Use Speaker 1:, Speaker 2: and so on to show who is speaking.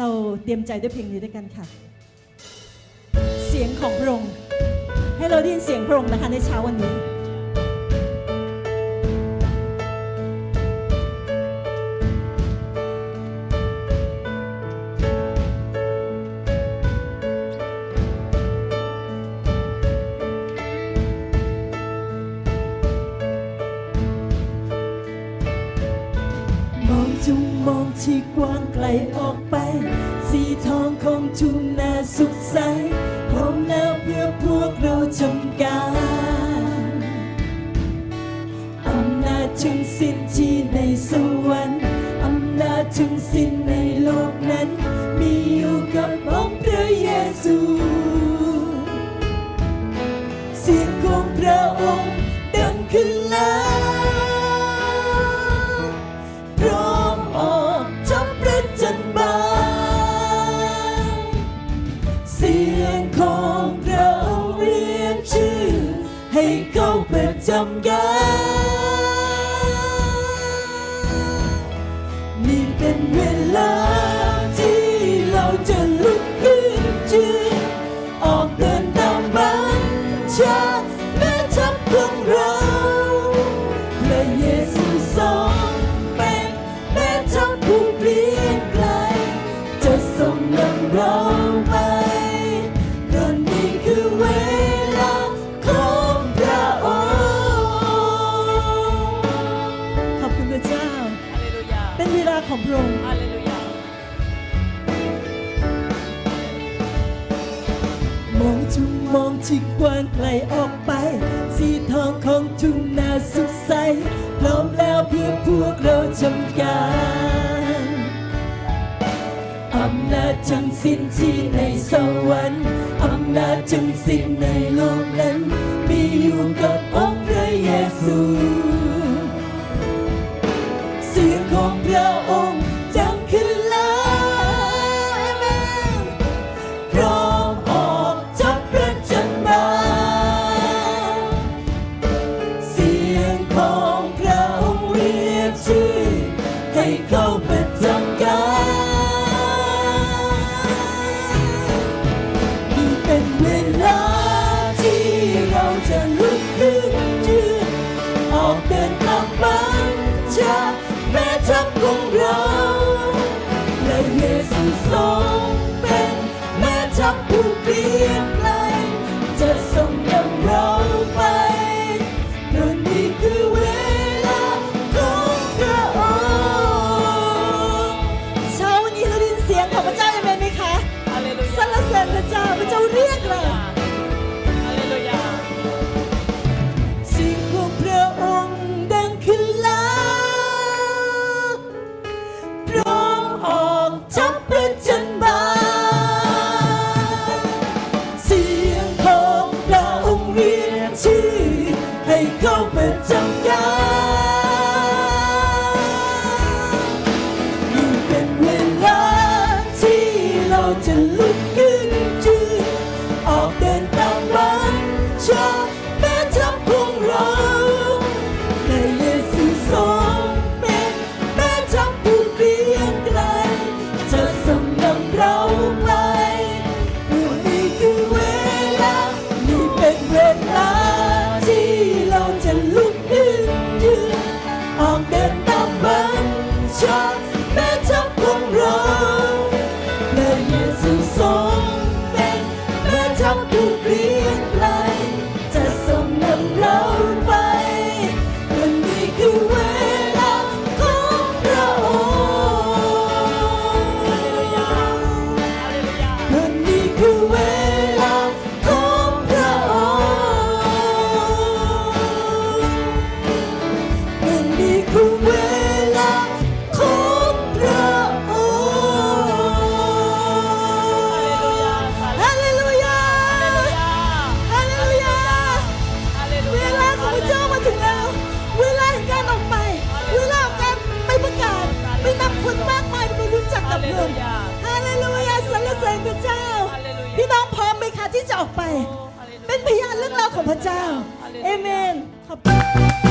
Speaker 1: เราเตรียมใจด้วยเพลงนี้ด้วยกันค่ะ เสียงของพระองค์ให้เราได้ยินเสียงพระองค์นะคะในเช้าวันนี้มองที่กว้างไกลออกไป ถึงสิ้นที่ในสวรรค์อำนาจจึงสิ้นในโลกนั้น มีอยู่กับองค์พระเยซูเสียงของพระองค์ดังขึ้นแล้วพร้อมออกทับพระจันทร์บานเสียงของพระองค์เรียกชื่อ ให้เข้าประจำกาย been love. มองทุ่มองที่กว้างไกลออกไป สีทองของทุ่งนาสุขใส พร้อมแล้วเพื่อพวกเราทำการอำนาจจังสิ้นที่ในสวรรค์อำนาจจังสิ้นในโลก they go. song that number เลลู
Speaker 2: ฮาเลลูยา
Speaker 1: สรรเสริญพระเจ้าาพี่น้องพร้อมไหมคะที่จะออกไป เป็นพยานเรื่องราวของพระเจ้า เอเมน ขอบคุณ